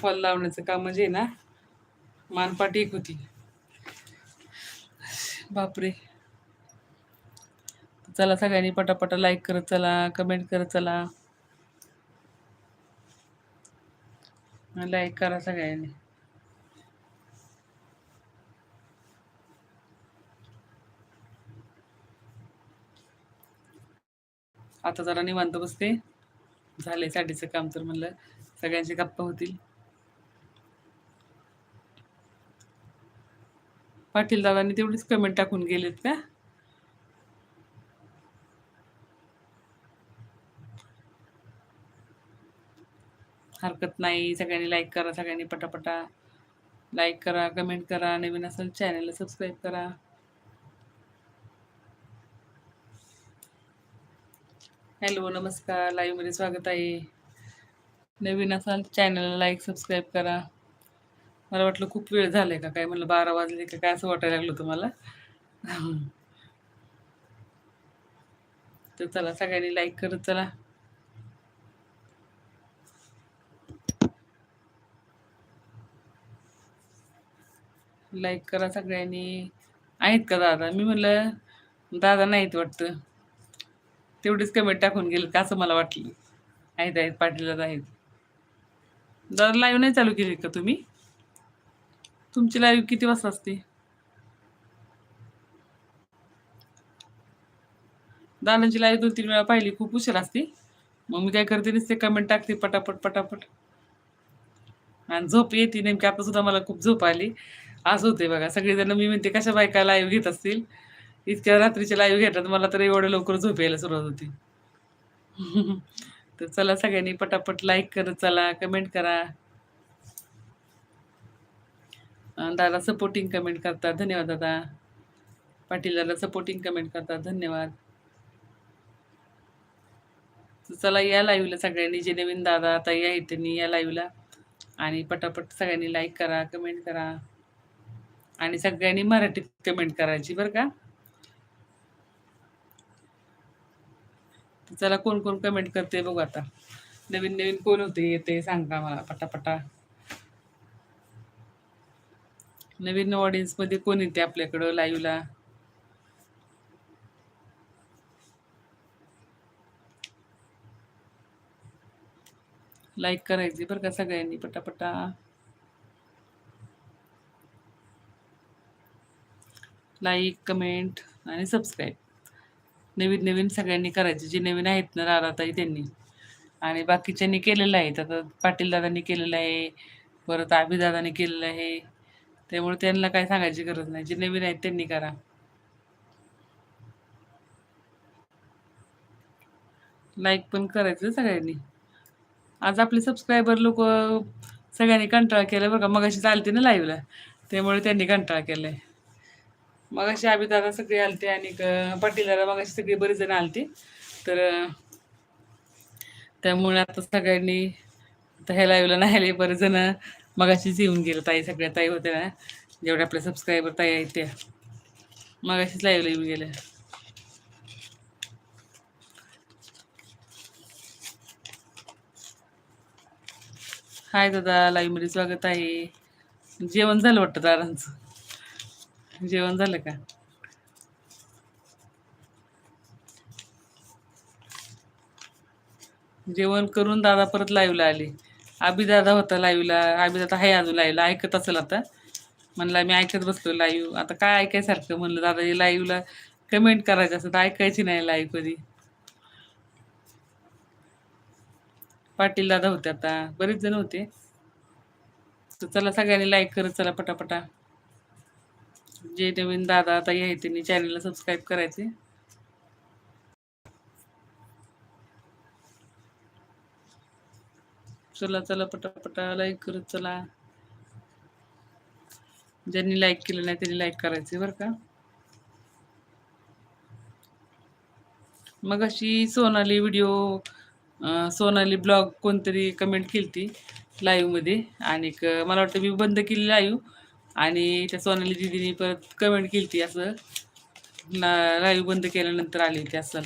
Fall लावण्याचं काम म्हणजे ना मानपाट एक होती. बापरे. चला सगळ्यांनी पटापटा लाईक करत चला कमेंट करत चला. लाईक करा सगळ्यांनी. आता जरा निवांत बसते. झाले साडीचं काम तर म्हणलं सगळ्यांची गप्पा होतील. पाटील दादांनी तेवढीच कमेंट टाकून गेलेत का? हरकत नाही. सगळ्यांनी लाईक करा सगळ्यांनी पटापटा लाईक करा कमेंट करा. नवीन असेल चॅनलला सबस्क्राईब करा. हॅलो नमस्कार. लाईव्हमध्ये स्वागत आहे. नवीन असाल चॅनलला लाईक सबस्क्राईब करा. मला वाटलं खूप वेळ झालाय का काय? म्हणलं बारा वाजले का काय असं वाटायला लागलं तुम्हाला तर चला सगळ्यांनी लाईक करत चला. लाईक करा सगळ्यांनी. आहेत का दादा? मी म्हणलं दादा नाहीत वाटतं. तेवढीच कमेंट टाकून गेले का असं मला वाटलं. आहेत आहेत पाटीलच आहेत. दादा लाईव्ह नाही चालू केली का तुम्ही? तुमची लाईव्ह किती वाजता असते? दादांची लाईव्ह दोन तीन वेळा पाहिली खूप उशीर असते. मग मी काय करते नसते कमेंट टाकते पटापट पटापट. आणि झोप येते नेमकी आता सुद्धा मला खूप झोप आली. असं होते बघा सगळेजण मी म्हणते कशा बायका लाईव्ह घेत असतील? इतक्या रात्रीचे लाईव्ह घेतात मला तर एवढं लवकर झोप यायला सुरुवात होती. तर चला सगळ्यांनी पटापट लाईक करत चला कमेंट करा. दादा सपोर्टिंग कमेंट करतात. धन्यवाद दादा. पाटील दादा सपोर्टिंग कमेंट करतात. धन्यवाद. चला या लाईव्हला सगळ्यांनी. जे नवीन दादा ताई या त्यांनी या लाईव्हला आणि पटापट सगळ्यांनी लाईक करा कमेंट करा. आणि सगळ्यांनी मराठीत कमेंट करायची बरं का? चला कोण कोण कमेंट करते बघू आता. नवीन नवीन कोण होते येते सांगा मला पटापटा. नवीन ऑडियन्समध्ये कोण येते आपल्याकडं लाईव्हला लाईक करायची बरं का सगळ्यांनी पटापटा. लाईक कमेंट आणि सबस्क्राईब नवीन नवीन सगळ्यांनी करायचे. जे नवीन आहेत ना राधाताई त्यांनी. आणि बाकीच्यांनी केलेलं आहे. आता पाटील दादांनी केलेलं आहे. परत आबीदादांनी केलेलं आहे. त्यामुळे त्यांना काय सांगायची गरज नाही. जे नवीन आहेत त्यांनी करा. लाईक पण करायचं सगळ्यांनी. आज आपले सबस्क्रायबर लोक सगळ्यांनी कंटाळा केला बरं का. मगाशी चालते ना लाईव्हला त्यामुळे त्यांनी कंटाळा केलाय. मग अशी दादा सगळी आलते आणि क- पाटील अशी मगाशी बरीच जण आलते. तर त्यामुळे आता सगळ्यांनी आता ह्या लाईव्हला नाही आले बरेच जण. मगाशीच येऊन गेलं ताई सगळ्या ताई होत्या ना. जेवढे आपले सबस्क्रायबर ताई आहेत त्या. मगाशीच लाईव्हला येऊन गेल्या हाय दादा लाईव्हमध्ये स्वागत आहे. जेवण झालं वाटतं दारांचं जेवण झालं का? जेवण करून दादा परत लाईव्हला आले. अभिदादा होता लाईव्हला. आबी आहे अजून लाईव्हला. ऐकत असेल आता. म्हणलं मी ऐकत बसलो लाईव्ह. आता काय ऐकायसारखं? म्हणलं दादा हे लाईव्हला कमेंट करायचं असं. तर ऐकायची नाही लाईव्ह कधी. पाटील दादा होते आता. बरेच जण होते. तर चला सगळ्यांनी लाईक करत चला पटापटा. जे नवीन दादा. आता यायचे चॅनलला सबस्क्राईब करायचे. चला चला पटापटा लाईक करत चला. ज्यांनी लाईक केलं नाही त्यांनी लाईक करायचं बरं का? मग अशी सोनाली व्हिडिओ सोनाली ब्लॉग कोणतरी कमेंट केली ती लाईव्हमध्ये आणि मला वाटतं मी बंद केली लाईव्ह आणि त्या सोनाली दिदीने परत कमेंट केली ती असं लाईव्ह बंद केल्यानंतर आली होती असं.